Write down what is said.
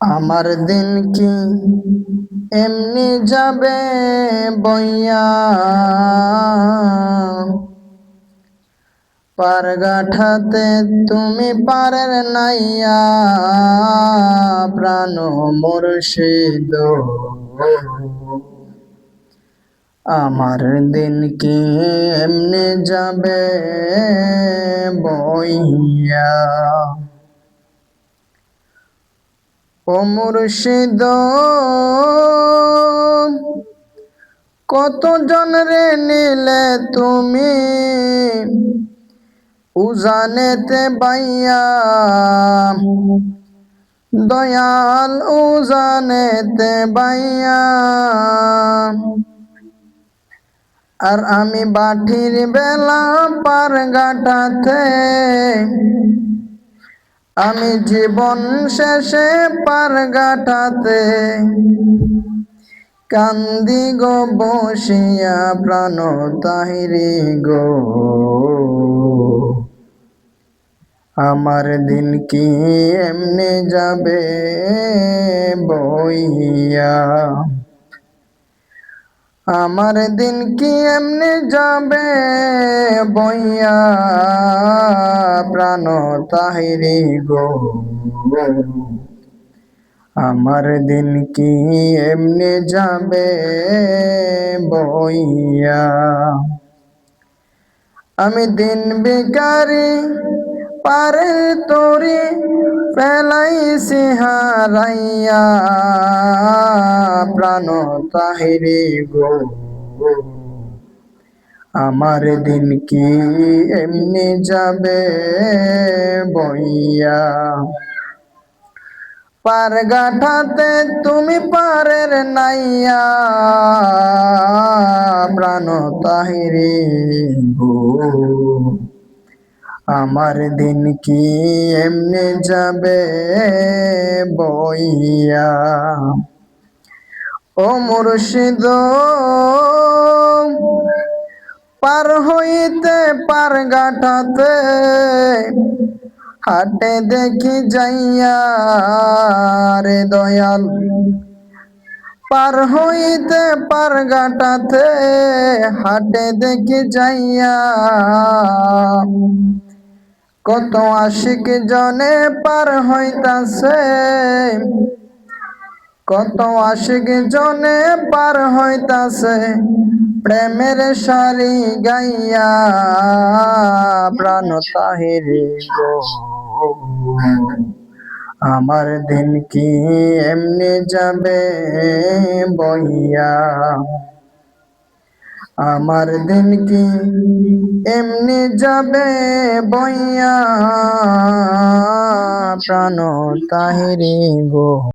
আমার দিন কি এমনি যাবে বইয়া? পারগাঠাতে তুমি পারের নাইয়া, প্রাণ মুর্শিদ। আমার দিন কি এমনি যাবে বইয়া? ও মুর্শিদ কত জন রে নিলে তুমি? উজানেতে বাইয়া, দয়াল উজানেতে বাইয়া। আর আমি বাঠির বেলা পার গাটাতে আমি জীবন শেষে পার গাটাতে কান্দি গো, বসিয়া প্রাণ তাহিরি গো। আমার দিন কি এমনি যাবে বইয়া? আমার দিন কি এমনি যাবে বইয়া? প্রাণ তাহিরি গো। আমার দিন কি এমনি যাবে বইয়া? আমি দিন বেকারি পারে তোরি পেলাইছি হারাইয়া। প্রাণ তাহিরি গো। আমার দিন কি এমনি যাবে বইয়া? পার গাঠাতে তুমি পারের নাইয়া, প্রাণ তাহিরি গো আমার দিন কি এমনি যাবে বইয়া? ও মুর্শিদ পার হইতে পার গাঠাতে হাটে দেখি যাইয়া রে দয়াল। পার হইতে পার গাটাতে হাটে দেখি যাইয়া, কত আশিক জনে পার হইতাছে, কত আশিক জনে পার হইতাছে। প্রেমের সারি গাইয়া প্রাণ তাহিরে গো। আমার দিন কি এমনি যাবে বইয়া? আমার দিন কি এমনি যাবে বইয়া? প্রাণ তাহিরি গো।